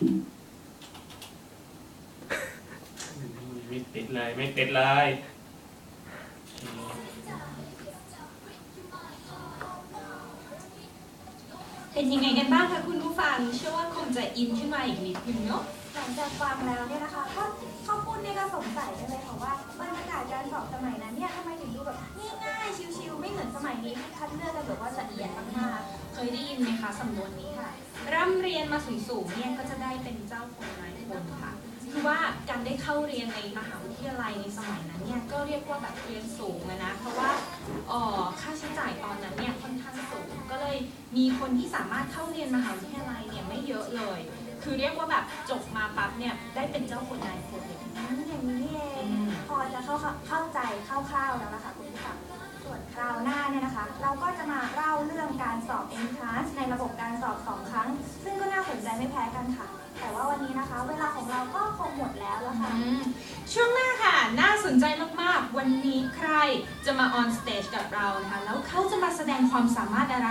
ไม่ติดเลย ไม่ติดเลยเป็นยังไงกันบ้างคะคุณผู้ฟัง เชื่อว่าคงจะอินขึ้นมาอีกนิดนึงเนาะหลังจากฟังแล้วเนี่ยนะคะก็ข้าวปุ้นเนี่ยก็สงสัยกันเลยค่ะว่าบรรยากาศการสอบสมัยนั้นเนี่ยทำไมถึงดูแบบง่ายๆชิวๆไม่เหมือนสมัยนี้ที่คัดเลือกกันแบบว่าละเอียดมากเคยได้ยินไหมคะสำนวนนี้ค่ะร่ำเรี ยนมาสูงๆเนี่ยก็จะได้เป็นเจ้าคนนายคนค่ะคือว่าการได้เข้าเรียนในมหาวิทยาลัยในสมัยนั้นเนี่ยก็เรียกว่าแบบเรียนสูงนะเพราะว่าออค่าใช้จ่ายตอนนั้นเนี่ยค่อนข้างสูงก็เลยมีคนที่สามารถเข้าเรียนมหาวิทยาลัยเนี่ยไม่เยอะเลย คือเรียกว่าแบบจบมาปั๊บเนี่ยได้เป็นเจ้าคนนายคนเลยๆอืมอย่างนี้เองอพอจะเข้าเข้าใจคร่าวๆแล้วนะคะคุณผู้ฟังส่วนคราวหน้าเนี่ยนะคะ เราก็จะมาเล่าเรื่องการสอบ entrance ในระบบการสอบสอง ไม่แพ้กันค่ะ แต่ว่าวันนี้นะคะ เวลาของเราก็คงหมดแล้วแล้วค่ะ อืมช่วงหน้าค่ะ น่าสนใจมากๆ วันนี้ใครจะมาออนสเตจกับเรานะคะ แล้วเขาจะมาแสดงความสามารถอะไร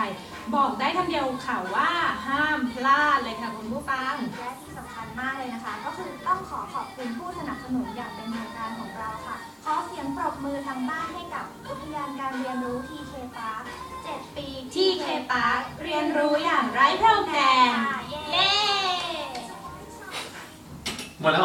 บอกได้คำเดียวค่ะว่าห้ามพลาดเลยค่ะคุณผู้ฟัง และที่สำคัญมากเลยนะคะ ก็คือต้องขอขอบคุณผู้สนับสนุนอย่างเป็นทางการของเราค่ะ ขอเสียงปรบมือทางบ้านให้กับอุทยานการเรียนรู้ TK Park 7ปี ที่เคปาร์คเรียนรู้อย่างไร้พรมแดน ค่ะ เ